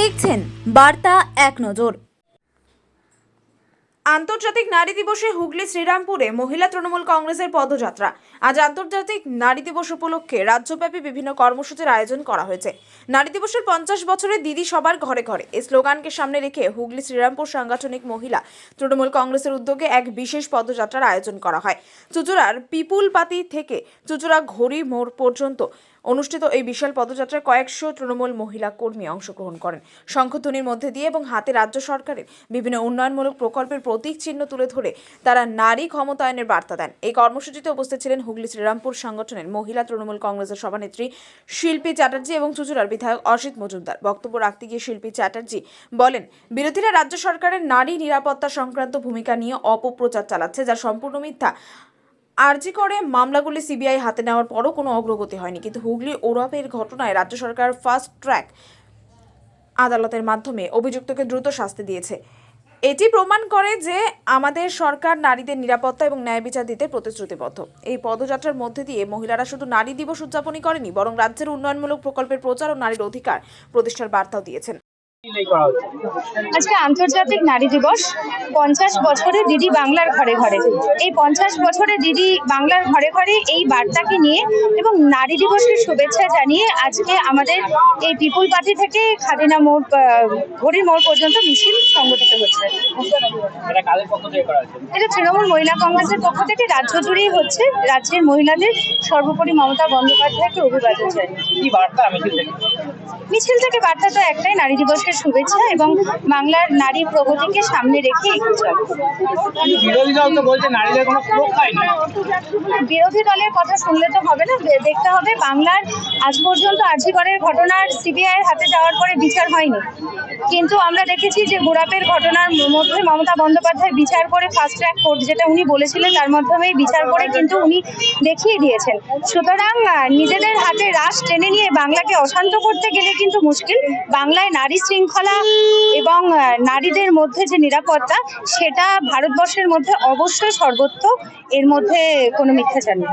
দেখছেন বার্তা এক নজর। আন্তর্জাতিক নারী দিবসে হুগলি শ্রীরামপুরে মহিলা তৃণমূল কংগ্রেসের পদযাত্রা। আজ আন্তর্জাতিক নারী দিবস উপলক্ষে রাজ্যব্যাপী বিভিন্ন কর্মসূচির আয়োজন করা হয়েছে। নারী দিবসের পঞ্চাশ বছরে দিদি সবার ঘরে ঘরে। এই স্লোগানকে সামনে রেখে হুগলি শ্রীরামপুর সাংগঠনিক মহিলা তৃণমূল কংগ্রেসের উদ্যোগে এক বিশেষ পদযাত্রার আয়োজন করা হয়। চুচুড়ার পিপুলপাতি থেকে চুচুড়া ঘড়ি মোড় পর্যন্ত অনুষ্ঠিত এই বিশাল পদযাত্রায় কয়েকশো তৃণমূল মহিলা কর্মী অংশগ্রহণ করেন। শঙ্খধ্বনির মধ্যে দিয়ে এবং হাতে রাজ্য সরকারের বিভিন্ন উন্নয়নমূলক প্রকল্পের প্রতীক চিহ্ন তুলে ধরে তারা নারী ক্ষমতায়নের বার্তা দেন। এই কর্মসূচিতে উপস্থিত ছিলেন হুগলি শ্রীরামপুর সংগঠনের মহিলা তৃণমূল কংগ্রেসের সভানেত্রী শিল্পী চ্যাটার্জি এবং চুচুড়ার বিধায়ক অসিত মজুমদার। বক্তব্য রাখতে গিয়ে শিল্পী চ্যাটার্জি বলেন, বিরোধীরা রাজ্য সরকারের নারী নিরাপত্তা সংক্রান্ত ভূমিকা নিয়ে অপপ্রচার চালাচ্ছে, যা সম্পূর্ণ মিথ্যা। আরজি করে মামলাগুলি সিবিআই হাতে নেওয়ার পরও কোনো অগ্রগতি হয়নি। কিন্তু হুগলি ওরফের ঘটনায় রাজ্য সরকার ফাস্ট ট্র্যাক আদালতের মাধ্যমে অভিযুক্তকে দ্রুত শাস্তি দিয়েছে। এটি প্রমাণ করে যে আমাদের সরকার নারীদের নিরাপত্তা এবং ন্যায় বিচার দিতে প্রতিশ্রুতিবদ্ধ। এই পদযাত্রার মধ্যে দিয়ে মহিলারা শুধু নারী দিবস উদযাপনই করেনি, বরং রাজ্যের উন্নয়নমূলক প্রকল্পের প্রচার ও নারীর অধিকার প্রতিষ্ঠার বার্তাও দিয়েছেন। আজকে আন্তর্জাতিক নারী দিবস। পঞ্চাশ বছরে দিদি বাংলার ঘরে ঘরে। এই পঞ্চাশ বছরে দিদি বাংলার ঘরে ঘরে এই বার্তাকে নিয়ে এবং নারী দিবসের শুভেচ্ছা জানিয়ে আজকে আমাদের এই পিপুল পার্টি থেকে খাদিনা মোড় ঘড়ির মোড় পর্যন্ত মিছিল সংগঠিত হচ্ছে। এটা তৃণমূল মহিলা কংগ্রেসের পক্ষ থেকে রাজ্য জুড়েই হচ্ছে। রাজ্যের মহিলাদের সর্বোপরি মমতা বন্দ্যোপাধ্যায়কে অভিবাদন থেকে? মিছিল থেকে বার্তা তো একটাই নারী দিবসের শুভেচ্ছা এবং বাংলার নারী প্রগতিকে সামনে রেখে বিরোধী দলের কথা শুনলে তো হবে না দেখতে হবে বাংলার আজ পর্যন্ত আর্জিকরের ঘটনার সিবিআই হাতে যাওয়ার পরে বিচার হয়নি। কিন্তু আমরা দেখেছি যে গোড়াপের ঘটনার মধ্যে মমতা বন্দ্যোপাধ্যায় বিচার করে ফাস্ট ট্র্যাক কোর্ট যেটা উনি বলেছিলেন তার মাধ্যমে বিচার করে কিন্তু উনি দেখিয়ে দিয়েছেন। সুতরাং নিজেদের হাতে রাশ টেনে নিয়ে বাংলাকে অশান্ত করতে গেলে কিন্তু মুশকিল। বাংলায় নারী শৃঙ্খলা এবং নারীদের মধ্যে যে নিরাপত্তা, সেটা ভারতবর্ষের মধ্যে অবশ্যই সর্বত্র এর মধ্যে কোনো মিথ্যাচার নেই